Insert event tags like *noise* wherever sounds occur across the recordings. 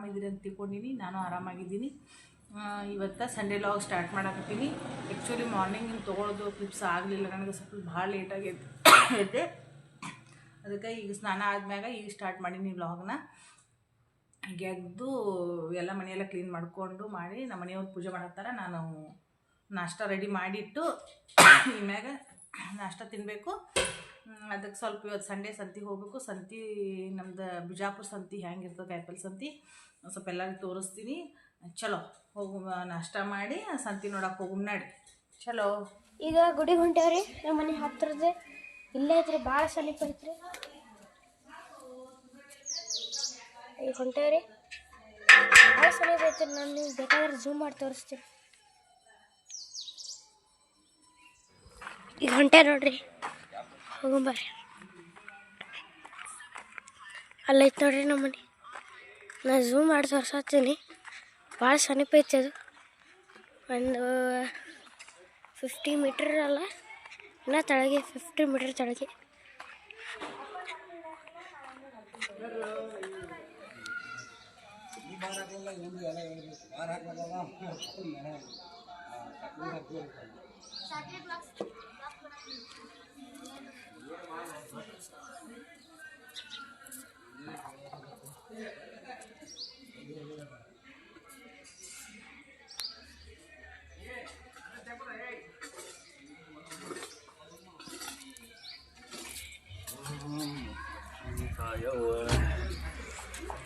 ಆರಾಮಿದ್ದೀರಿ ಅಂತ ತಿಳ್ಕೊಂಡಿನಿ. ನಾನು ಆರಾಮಾಗಿದ್ದೀನಿ. ಇವತ್ತು ಸಂಡೇ ಲಾಗ್ ಸ್ಟಾರ್ಟ್ ಮಾಡಕತ್ತೀನಿ. ಆ್ಯಕ್ಚುಲಿ ಮಾರ್ನಿಂಗ್ ತೊಗೊಳೋದು ಕ್ಲಿಪ್ಸ್ ಆಗಲಿಲ್ಲ. ನನಗೆ ಸ್ವಲ್ಪ ಭಾಳ ಲೇಟಾಗಿ ಎದ್ದೆ ಅದಕ್ಕೆ ಈಗ ಸ್ನಾನ ಆದ್ಮ್ಯಾಗ ಈಗ ಸ್ಟಾರ್ಟ್ ಮಾಡೀನಿ ವ್ಲಾಗ್ನ ಗೆದ್ದು ಎಲ್ಲ ಮನೆಯೆಲ್ಲ ಕ್ಲೀನ್ ಮಾಡಿಕೊಂಡು ಮಾಡಿ ನಮ್ಮ ಮನೆಯವ್ರು ಪೂಜೆ ಮಾಡತ್ತಾರ. ನಾನು ನಾಷ್ಟ ರೆಡಿ ಮಾಡಿಟ್ಟು *coughs* ಇನ್ಮ್ಯಾಗ ನಾಷ್ಟ ತಿನ್ನಬೇಕು ಅದಕ್ಕೆ ಸ್ವಲ್ಪ ಇವತ್ತು ಸಂಡೇ ಸಂತಿ ಹೋಗಬೇಕು. ಸಂತಿ, ನಮ್ದು ಬಿಜಾಪುರ ಸಂತಿ ಹೆಂಗಿರ್ತದೆ ಕಾಯಿಪಲ್ಲೆ ಸಂತಿ ಸ್ವಲ್ಪ ಎಲ್ಲರಿಗೂ ತೋರಿಸ್ತೀನಿ. ಚಲೋ, ಹೋಗು, ನಾಷ್ಟ ಮಾಡಿ, ಸಂತಿ ನೋಡಕ್ಕೆ ಹೋಗು ನಡಿ ಚಲೋ. ಈಗ ಗುಡಿಗೆ ಹೊಂಟೇವ್ರಿ ನಮ್ಮ ಮನೆ ಹತ್ತಿರದ ಇಲ್ಲೇ ಐತ್ರಿ ಭಾಳ ಸಮೀಪ ಐತ್ರಿ. ಈಗ ಹೊಂಟೇವ್ರಿ ಭಾಳ ಸಮೀಪ ಐತ್ರಿ, ನಾನು ನೀವು ಬೇಕಾದ್ರೆ ಝೂಮ್ ಮಾಡಿ ತೋರಿಸ್ತೀನಿ. ಈಗ ಹೊಂಟೆ ನೋಡ್ರಿ. ಹೋಗಂಬರ್ರಿ ಅಲ್ಲೈತೆ ನೋಡ್ರಿ ನಮ್ಮ ಮನೆ ನಾ ಝೂಮ್ ಮಾಡಿ ತೋರ್ಸತ್ತೀನಿ ಭಾಳ ಸಮೀಪ ಐತೆ ಅದು. ಒಂದು ಫಿಫ್ಟಿ ಮೀಟ್ರ್ ಅಲ್ಲ. ಇನ್ನೂ ತಳಗೆ ಫಿಫ್ಟಿ ಮೀಟರ್ ತೆಳಗೆ.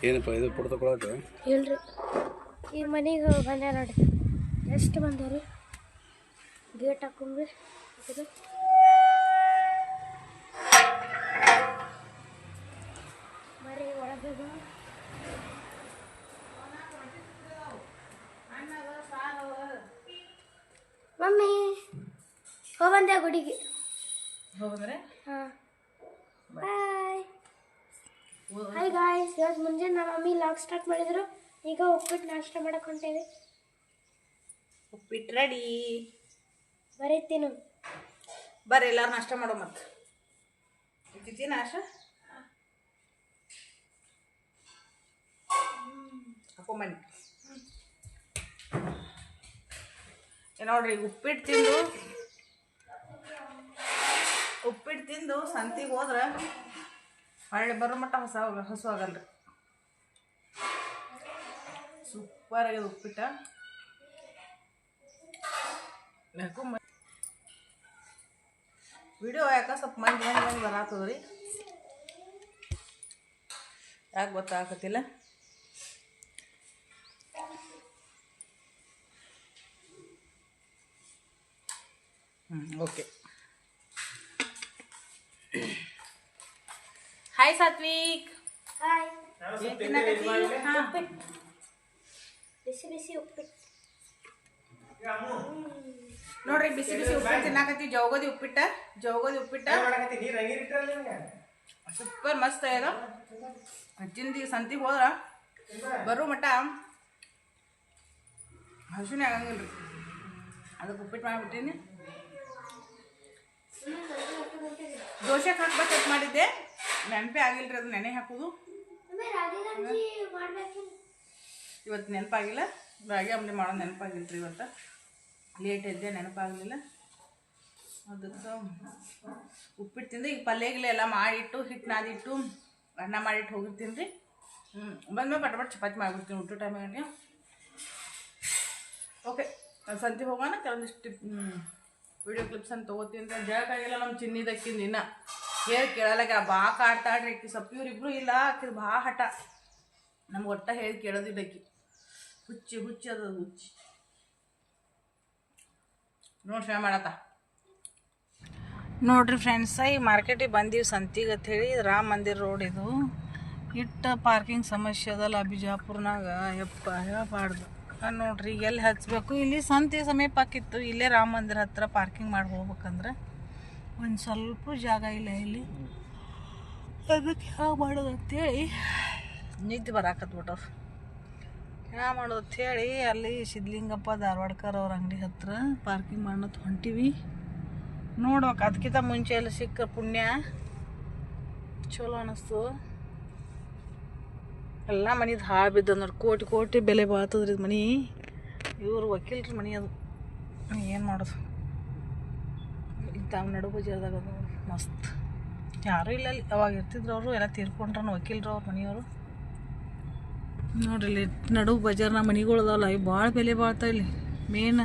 ಏನಪ್ಪ ಇದು ಫೋಟೋ ತಗೊಳಕ್ಕೆ ಇಲ್ರಿ. ಈ ಮನೆಗೆ ಬಂದೆ ನೋಡಿ ಎಷ್ಟು ಬಂದವ್ರಿ ಗೇಟ್ ಹಾಕೊಂಡ್ರಿ ಇದು ಬರ್ರಿ ಒಳಗೆ ಬಾ. ಮಮ್ಮಿ ಹೋಗ್ಬಂದೆ ಗುಡಿಗೆ. ಹೋಗಂದ್ರೆ? ಹಾಂ. ಬಾಯ್ ಹಾಯ್ ಗಾಯ್ಸ್ ಇವತ್ತು ಮುಂಜಾನೆ ನಮ್ಮ ಮಮ್ಮಿ ಲಾಕ್ ಸ್ಟಾರ್ಟ್ ಮಾಡಿದ್ರು. ಈಗ ಉಪ್ಪಿಟ್ಟು ನಾಷ್ಟ ಮಾಡಕ್ಕೆ ಹೊಂಟೇವೆ. ಉಪ್ಪಿಟ್ಟು ರೆಡಿ ಬರೀತೀನಿ. ಬರ್ರಿ ಎಲ್ಲಾರು ನಾಷ್ಟ ಮಾಡೋ ಮತ್ತೆ. ಇಟ್ಟಿದ್ದೀನಿ ನಾಷ್ಟ? ಹಾಕೊಂಬನ್ನಿ. ನೋಡ್ರಿ ಉಪ್ಪಿಟ್ಟು ತಿಂದು ಉಪ್ಪಿಟ್ಟು ತಿಂದು ಸಂತಿಗೆ ಹೋದ್ರೆ ಹೊಳ್ಳಿ ಬರೋ ಮಟ್ಟ ಹೊಸ ಹಸು ಆಗಲ್ರಿ. ಸೂಪರ್ ಆಗಿದೆ ಉಪ್ಪಿಟ್ಟ. ವಿಡಿಯೋ ಯಾಕೆ ಸ್ವಲ್ಪ ಮಂದಿ ಮಂದಿ ಮಂದಿ ರೀ ಯಾಕೆ ಗೊತ್ತಾಗತ್ತಿಲ್ಲ ಹ್ಞೂ ಓಕೆ ಹಾಯ್ ಸಾತ್ವಿಕ್ ಹಾಯ್ ಏನ್ ತಿನ್ನಕತ್ತಿ? ಹಾ. ಬಿಸಿ ಬಿಸಿ ಉಪ್ಪಿಟ್ಟು ನೋಡ್ರಿ ಬಿಸಿ ಬಿಸಿ ಉಪ್ಪಿಟ್ಟು ತಿನ್ನಾಕತ್ತಿ. ಜೋಗೋದಿ ಉಪ್ಪಿಟ್ಟ ಜೋಗೋದಿ ಉಪ್ಪಿಟ್ಟ. ಸೂಪರ್ ಮಸ್ತ್ ಆಗ್ಯದ ಅಜ್ಜಿಂದ ಈಗ ಸಂತಿಗೆ ಹೋದ್ರ ಬರೋ ಮಟ್ಟ ಹಸುನೇ ಆಗಂಗಿಲ್ರಿ. ಅದಕ್ಕೆ ಉಪ್ಪಿಟ್ಟು ಮಾಡಿಬಿಟ್ಟೀನಿ. ದೋಸೆ ಹಾಕ್ಬೇಕಂತ ಮಾಡಿದ್ದೆ. ನೆನಪೇ ಆಗಿಲ್ರಿ ಅದು ನೆನೆ ಹಾಕೋದು. ಇವತ್ತು ನೆನಪಾಗಿಲ್ಲ. ರಾಗಿ ಅಂಬಲಿ ಮಾಡೋದು ನೆನಪಾಗಿಲ್ರಿ ಇವತ್ತು. ಲೇಟ್ ಇದ್ದೆ ನೆನಪಾಗಲಿಲ್ಲ. ಅದಕ್ಕೆ ಉಪ್ಪಿಟ್ಟು ತಿಂದು. ಈಗ ಪಲ್ಯಗಿಲ್ಲ ಎಲ್ಲ ಮಾಡಿಟ್ಟು ಹಿಟ್ಟು ನಾದಿಟ್ಟು ಅನ್ನ ಮಾಡಿಟ್ಟು ಹೋಗಿರ್ತೀನಿ ರೀ. ಹ್ಞೂ ಬಂದ್ಮೇಲೆ ಪಟಪಟ್ ಚಪಾತಿ ಮಾಡಿಬಿಡ್ತೀನಿ ಊಟ ಟೈಮಿಗೆ ಓಕೆ ಸಂತಿ ಹೋಗೋಣ. ಕೆಲವೊಂದಿಷ್ಟು ವಿಡಿಯೋ ಕ್ಲಿಪ್ಸ್ ಅಂತ ತೊಗೋತೀನಿ ಅಂತ ಆಗಿಲ್ಲ ನಮ್ಮ ಚಿನ್ನಿದಕ್ಕಿಂದ ಇನ್ನ. ಹೇಳಿ ಕೇಳಲಾಗ ಬಾ ಕಾಡ್ತಾಡ್ರಿ ಆಕಿ. ಸ್ವಲ್ಪ ಇವ್ರಿಬ್ರು ಇಲ್ಲ ಆಕಿ ಬಾ ಹಠ. ನಮ್ಗೆ ಒಟ್ಟ ಹೇಳಿ ಕೇಳೋದಿಲ್ಲ ಆಕಿ ಹುಚ್ಚಿ ಹುಚ್ಚಿ ಅದು, ಹುಚ್ಚಿ. ನೋಡಿ ಶ್ರಮ ಮಾಡತ್ತ. ನೋಡ್ರಿ ಫ್ರೆಂಡ್ಸ ಈ ಮಾರ್ಕೆಟಿಗೆ ಬಂದೀವಿ ಸಂತಿಗೆ ಅಂತ ಹೇಳಿ ರಾಮ ಮಂದಿರ ರೋಡ್ ಇದು. ಇಟ್ಟ ಪಾರ್ಕಿಂಗ್ ಸಮಸ್ಯೆ ಅದಲ್ಲ ಬಿಜಾಪುರ್ನಾಗ. ಯಪ್ಪ ಹೇಳಬಾರ್ದು ನೋಡ್ರಿ, ಎಲ್ಲಿ ಹಚ್ಬೇಕು? ಇಲ್ಲಿ ಸಂತಿ ಸಮೀಪ ಆಕಿತ್ತು ಇಲ್ಲೇ ರಾಮ ಮಂದಿರ ಹತ್ರ ಪಾರ್ಕಿಂಗ್ ಮಾಡಿ ಹೋಗ್ಬೇಕಂದ್ರೆ. ಒಂದು ಸ್ವಲ್ಪ ಜಾಗ ಇಲ್ಲ ಇಲ್ಲಿ. ಅದಕ್ಕೆ ಯಾವ ಮಾಡೋದು ಅಂತೇಳಿ ನಿದ್ದೆ ಬರಾಕತ್ಬಿಟ್ಟು ಯಾವ ಮಾಡೋದು ಅಂಥೇಳಿ ಅಲ್ಲಿ ಸಿದ್ಲಿಂಗಪ್ಪ ಧಾರವಾಡ್ಕರ್ ಅವ್ರ ಅಂಗಡಿ ಹತ್ರ ಪಾರ್ಕಿಂಗ್ ಮಾಡೋದು ಹೊಂಟಿವಿ. ನೋಡ್ಬೇಕು ಅದಕ್ಕಿಂತ ಮುಂಚೆ ಎಲ್ಲ ಸಿಕ್ಕ ಪುಣ್ಯ. ಚಲೋ ಅನ್ನಿಸ್ತು ಎಲ್ಲ ಮನಿದು ಹಾಳು ಬಿದ್ದ ನೋಡಿ, ಕೋಟಿ ಕೋಟಿ ಬೆಲೆ ಬಾಳ್ತದ್ರಿ ಇದು ಮನೆ. ಇವ್ರು ವಕೀಲ್ರಿ ಮನೆ ಅದು. ಏನು ಮಾಡೋದು? ತಾವು ನಡು ಬಜಾರ್ದಾಗ ಅದು ಮಸ್ತ್. ಯಾರೂ ಇಲ್ಲ ಅಲ್ಲಿ. ಅವಾಗ ಇರ್ತಿದ್ರು ಅವರು ಎಲ್ಲ ತೀರ್ಕೊಂಡ್ರನು ವಕೀಲರು ಅವ್ರ ಮನೆಯವರು. ನೋಡ್ರಿ ಇಲ್ಲಿ ನಡು ಬಜಾರ್ನ ಮನಿಗಳು ಅದಾವಲ್ಲ ಇವು ಭಾಳ ಬೆಲೆ ಬಾಳ್ತಾವ ಇಲ್ಲಿ. ಮೇನ್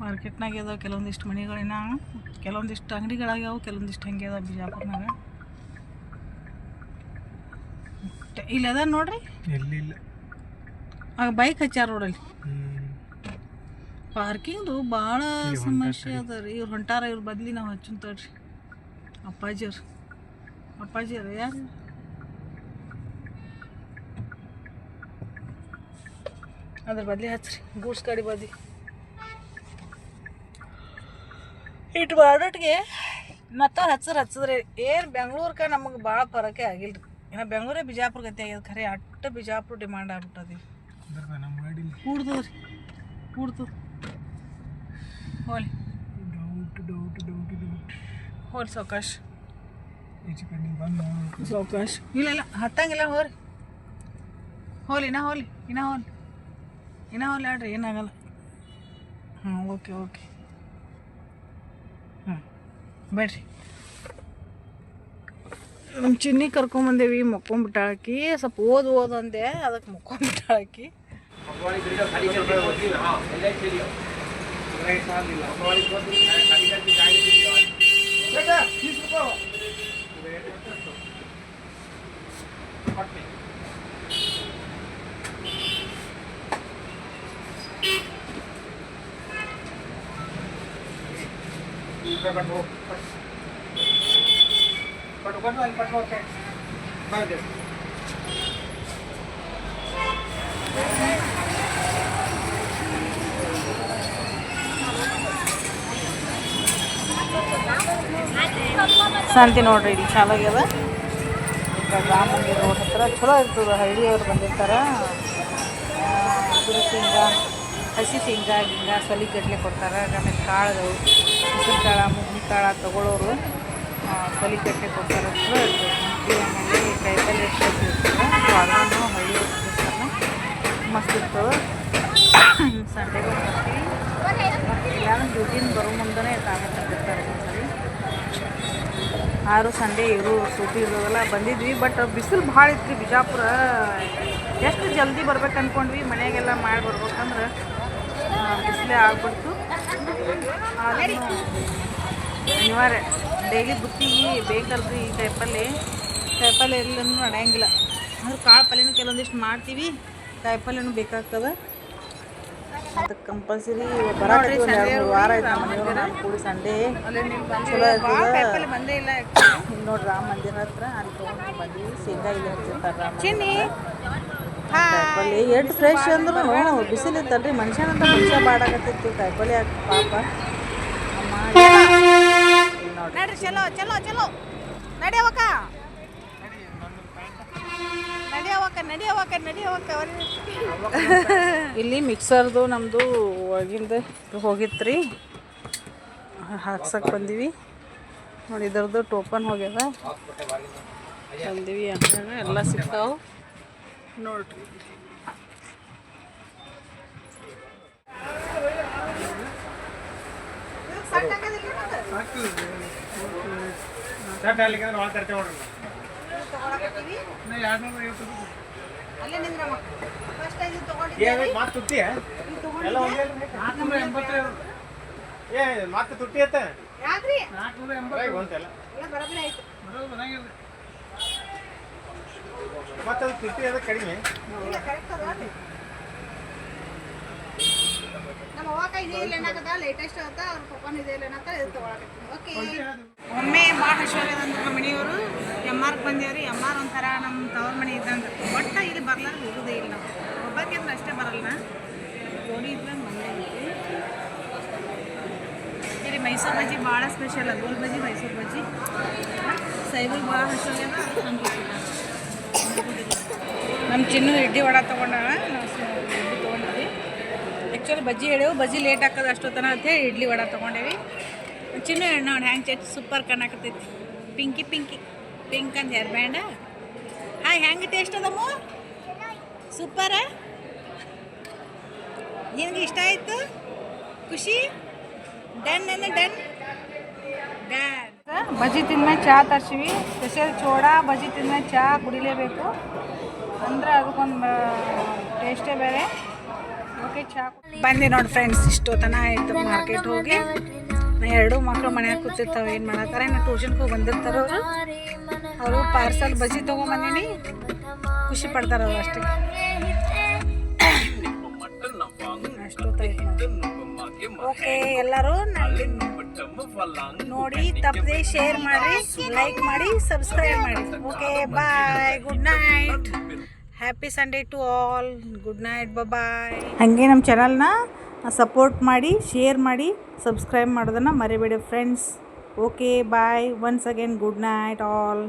ಮಾರ್ಕೆಟ್ನಾಗ ಇದಾವೆ ಕೆಲವೊಂದಿಷ್ಟು ಮನಿಗಳಿನ ಕೆಲವೊಂದಿಷ್ಟು ಅಂಗಡಿಗಳಾಗ್ಯಾವ ಕೆಲವೊಂದಿಷ್ಟು ಹಂಗೆ ಅದಾವ ಬಿಜಾಪುರ್ನಾಗ. ಇಲ್ಲಿ ಅದ ನೋಡ್ರಿ? ಆಗ ಬೈಕ್ ಹಚ್ಚಾರ ನೋಡಲ್ಲಿ ಪಾರ್ಕಿಂಗ್ದು ಭಾಳ ಸಮಸ್ಯೆ ಅದ ರೀ. ಇವ್ರು ಹೊಂಟಾರ ಇವ್ರ ಬದ್ಲಿ ನಾವು ಹಚ್ಚುನ್ ತಡ್ರಿ ಅಪ್ಪಾಜಿಯವ್ರು. ಅಪ್ಪಾಜಿಯವ್ರು ಯಾರು? ಅದ್ರ ಬದ್ಲಿ ಹಚ್ರಿ. ಗೂಡ್ಸ್ ಗಾಡಿ ಬದ್ಲಿ. ಇಟ್ಟು ಮಾಡೋಟ್ಗೆ ಮತ್ತೆ ಹಚ್ಚರ್ ಹಚ್ಚಿದ್ರೆ. ಏನು ಬೆಂಗ್ಳೂರ್ಗೆ ನಮಗೆ ಭಾಳ ಫರಕೆ ಆಗಿಲ್ಲ ರೀ ಇನ್ನು ಬೆಂಗ್ಳೂರೇ ಬಿಜಾಪುರ ಗತಿ ಆಗ್ಯದ ಖರೆ. ಅಟ್ಟು ಬಿಜಾಪುರ ಡಿಮಾಂಡ್ ಆಗ್ಬಿಟ್ಟದಿ ಕೂಡ್ತದ್ರಿ ಕೂಡ್ತದ ಹೋಲಿ ಡೌಟ್ ಡೌಟ್ ಡೌಟ್ ಡೌಟ್ ಹೋಲ್ ಸಾವಕಾಶ ಈಚೆ ಕಡೆ ನೀವು ಬಂದು ನೋಡ್ಬೇಕು ಸಾವಕಾಶ ಇಲ್ಲ ಇಲ್ಲ ಹತ್ತಂಗಿಲ್ಲ ಹೋರಿ ಹೋಲಿ ಇನ್ನ ಹೋಲಿ ಇನ್ನ ಹೋಲಿ ಇನ್ನ ಹೋಲಿ ಆಡ್ರಿ ಏನಾಗಲ್ಲ ಹಾಂ ಓಕೆ ಓಕೆ ಹ್ಞೂ ಬೇಡ್ರಿ ನಮ್ಮ ಚಿನ್ನಿ ಕರ್ಕೊಂಬಂದೇವಿ ಮಕ್ಕೊಂಬಿಟ್ಟಾಕಿ ಸ್ವಲ್ಪ ಓದು ಓದು ಅಂದೆ ಅದಕ್ಕೆ Okay. Murder. ಸಂತಿ ನೋಡ್ರಿ ಇಲ್ಲಿ ಚಾಲಾಗ್ಯದ. ಆಗ್ಯದ ಈಗ ರಾಮ ಮಂದಿರ ರೋಡ್ ಹತ್ರ ಚಲೋ ಇರ್ತದೆ, ಹಳ್ಳಿಯವ್ರು ಬಂದಿರ್ತಾರೆ. ಶೇಂಗಾ ಹಸಿ ಶೇಂಗಾ ಗಿಂಗ ಸಲಿಗಟ್ಲೆ ಕೊಡ್ತಾರೆ. ಆಮೇಲೆ ಕಾಳು ಹೆಸರು ಕಾಳ ಮುಗ್ನಿ ಕಾಳ ತಗೊಳ್ಳೋರು ಸಲಿಗಟ್ಟಲೆ ಕೊಡ್ತಾರೆ. ಚಲೋ ಇರ್ತದೆ. ಆಮೇಲೆ ಎಷ್ಟು ಹಳ್ಳಿಯವ್ರು ಬಂದಿರ್ತಾರೆ ಮಸ್ತ್ ಇರ್ತದೆ. ಸಂಡೆಗೆ ಬರ್ತೀವಿ. ಎಲ್ಲರೂ ಡ್ಯೂಟಿನ ಬರೋ ಮುಂದೆ ತಾನೇ ತಂದಿರ್ತಾರೆ. ಆರು ಸಂಡೆ ಇರು, ಸೂಟಿ ಇರೋದಲ್ಲ ಬಂದಿದ್ವಿ. ಬಟ್ ಬಿಸಿಲು ಭಾಳ ಇತ್ತು ಬಿಜಾಪುರ. ಎಷ್ಟು ಜಲ್ದಿ ಬರ್ಬೇಕು ಅಂದ್ಕೊಂಡ್ವಿ ಮನೆಗೆಲ್ಲ ಮಾಡಿ ಬರ್ಬೇಕಂದ್ರೆ ಬಿಸಿಲೇ ಆಗ್ಬಿಡ್ತು. ಅನಿವಾರ್ಯ. ಡೈಲಿ ಬುತ್ತಿಗೆ ಬೇಕಲ್ರಿ ಈ ಕಾಯಿಪಲ್ಲೆ ಕಾಯಿಪಲ್ಲೆ ಇರಲಿಲ್ಲ ನಡೆಯಂಗಿಲ್ಲ ಅಂದ್ರೆ ಕಾಳು ಪಲ್ಯನೂ ಕೆಲವೊಂದಿಷ್ಟು ಮಾಡ್ತೀವಿ. ಕಾಯಿಪಲ್ಯನೂ ಬೇಕಾಗ್ತದೆ. ಅದಕ್ಕೆ ಕಂಪಲ್ಸರಿ ಬರೋದ್ರಿ ಒಂದು ಎರಡು ಮೂರು ವಾರ ಆಯ್ತು ನಮ್ಮ ಮನೆಯವ್ರು ನಾನು ಕೂಡಿ ಸಂಡೇ. ಚಲೋ ಆಗ್ತದೆ ಬಂದೇ ಇಲ್ಲ ಇಲ್ಲಿ ನೋಡ್ರಿ ರಾಮ ಮಂದಿರ ಹತ್ರ ಅಲ್ಲಿ ತೊಗೊಂಡು ಬಂದ್ವಿ. ಶೇಂಗಾ ಇಲ್ಲಿ ಹಚ್ಚಿರ್ತಾರೆ ರಾಮ ಕಾಯಿಪಲ್ಲೆ ಎಷ್ಟು ಫ್ರೆಶ್ ಅಂದ್ರೂ ಬಿಸಿಲು ಇತ್ತಲ್ರಿ ಮನುಷ್ಯನಂತ ಮನುಷ್ಯ ಬಾಡಾಕತ್ತಿತ್ತು ಕಾಯಿಪಲ್ಲೆ ಹಾಕಿ ಪಾಪ. ನಡ್ರಿ. ಚಲೋ ಚಲೋ ಚಲೋ. ನಡಿಯವಕ್ಕ ನಡಿಯವಕ್ಕ ನಡಿಯವಕ್ಕ ನಡಿಯವಕ್ಕ ಇಲ್ಲಿ ಮಿಕ್ಸರ್ದು ನಮ್ಮದು ಒಳಗಿಂದ ಹೋಗಿತ್ತು ರೀ ಹಾಕ್ಸಕ್ಕೆ ಬಂದೀವಿ. ನೋಡಿ ಇದ್ರದ್ದು ಟೋಪನ್ ಹೋಗ್ಯದ. ಬಂದೀವಿ ಅಂದಾಗ ಎಲ್ಲ ಸಿಗ್ತಾವೆ. ನೋಡ್ರಿ. ಅಲ್ಲೇ ನಿಂದ್ರಮ್ಮ. ಫಸ್ಟ್ ಇದು ತಗೊಂಡಿದ್ದೆ ಮಾತು ತುಟ್ಟಿ ಎಲ್ಲ ಒಂದೇ ಏ ಮಾತು ತುಟ್ಟಿ ಅತ್ತ? ಯಾಕ್ರಿ? ಒಂದಲ್ಲ ಎಲ್ಲ ಬರೋಬ್ಬರಿ ಆಯ್ತು. ಮತ್ತೆ ಅದು ತುಟ್ಟಿ ಅದ ಕಡಿಮೆ. ಇಲ್ಲ ಕರೆಕ್ಟ್ ಅದ ಅಲ್ರಿ ನಮ್ಮ ಅವ್ವಾಗ ಇದೇ ಇಲ್ಲ ಏನಾಗದ ಲೇಟೆಸ್ಟ್ ಅವ್ರ ಪಪ್ಪನ ಇದೆ ಇಲ್ಲ ಅನ್ನತ್ತ ಇದು ತಗೊಳಕತ್ತೀನಿ. ಓಕೆ ಒಮ್ಮೆ ಭಾಳ ಅಂದ್ರೆ ನಮ್ಮ ಮನೆಯವರು ಎಂ ಆರ್ಗೆ ಬಂದೇವ್ರಿ. ಎಂ ಆರ್ ಒಂಥರ ನಮ್ಮ ತವ್ರ ಮನೆ ಇದ್ದಂಗೆ. ಒಟ್ಟ ಇಲ್ಲಿ ಬರ್ಲಾರ್ದು ಹೋಗೋದೇ ಇಲ್ಲ. ನಾವು ಒಬ್ಬಕ್ಕೆ ಅಂದ್ರೆ ಅಷ್ಟೇ ಬರಲ್ಲ ಜೋಡಿ ಇದ್ದಂಗೆ ಬಂದೇ ಇಲ್ಲಿ ಮೈಸೂರು ಬಜ್ಜಿ ಭಾಳ ಸ್ಪೆಷಲ್ ಗೋಲ್ ಬಜ್ಜಿ ಮೈಸೂರು ಬಜ್ಜಿ. ಸೈಬಲ್ ಭಾಳ ಹಶ್ವಾಗ್ಯದ ಹಂಗೆ ನಮ್ಮ ಚಿನ್ನು ಇಡ್ಲಿ ವಡ ತೊಗೊಂಡಾಗ ನಾವು ಸ- ಇಡ್ಲಿ ತೊಗೊಂಡಿದ್ವಿ ಆ್ಯಕ್ಚುಲಿ ಬಜ್ಜಿ ಹೇಳೇವು ಬಜ್ಜಿ ಲೇಟ್ ಹಾಕೋದು ಅಷ್ಟೊತ್ತನ ಅಂತೇಳಿ ಇಡ್ಲಿ ವಡ ತೊಗೊಂಡೇವಿ. ಚಿನ್ನ ಎಣ್ಣೆ ನೋಡಿ ಹ್ಯಾಂಗೆ ಚಟ್ ಸೂಪರ್ ಕಾಣಕತ್ತೈತಿ ಪಿಂಕಿ ಪಿಂಕಿ ಪಿಂಕ್ ಅಂತ ಹೇರ್ ಬ್ಯಾಂಡ ಹಾಯ್ ಹೆಂಗೆ ಟೇಸ್ಟ್ ಅದಮ್ಮ? ಸೂಪರ ನಿನಗೆ ಇಷ್ಟ ಆಯಿತು? ಖುಷಿ? ಡನ್ ಅನ್ನ ಡನ್ ಡನ್ ಬಜ್ಜಿ ತಿಂದ್ಮೇಲೆ ಚಹಾ ತರ್ಸಿವಿ. ಸ್ಪೆಷಲ್ ಚೋಡಾ, ಬಜ್ಜಿ ತಿಂದ್ಮೇಲೆ ಚಹಾ ಕುಡಿಲೇಬೇಕು. ಅಂದ್ರೆ ಅದಕ್ಕೊಂದು ಟೇಸ್ಟೇ ಬೇರೆ. ಬಂದೆ ನೋಡಿ ಫ್ರೆಂಡ್ಸ್ ಇಷ್ಟೊತ್ತನ ಆಯ್ತು ಮಾರ್ಕೆಟ್ ಹೋಗಿ. ಎರಡು ಮಕ್ಕಳು ಮನ್ಯಾಗ ಕೂತಿರ್ತಾವೆ, ಏನು ಮಾಡತ್ತಾರ ನಾನು ಟ್ಯೂಷನ್ಗೆ ಬಂದಿರ್ತಾರೆ ಅವರು. ಅವರು ಪಾರ್ಸಲ್ ಬಜ್ಜಿ ತೊಗೊಂಬಂದಿನಿ ಖುಷಿ ಪಡ್ತಾರ ಅಷ್ಟೇ. ಓಕೆ, ಎಲ್ಲರೂ ನೋಡಿ, ತಪ್ಪದೆ ಶೇರ್ ಮಾಡಿ ಲೈಕ್ ಮಾಡಿ ಸಬ್ಸ್ಕ್ರೈಬ್ ಮಾಡಿ. Okay bye good night happy Sunday to all good night bye ಹಾಗೆ ನಮ್ಮ ಚಾನಲ್ನ ಸಪೋರ್ಟ್ ಮಾಡಿ ಶೇರ್ ಮಾಡಿ ಸಬ್ಸ್ಕ್ರೈಬ್ ಮಾಡೋದನ್ನು ಮರಿಬೇಡಿ friends okay bye once again good night all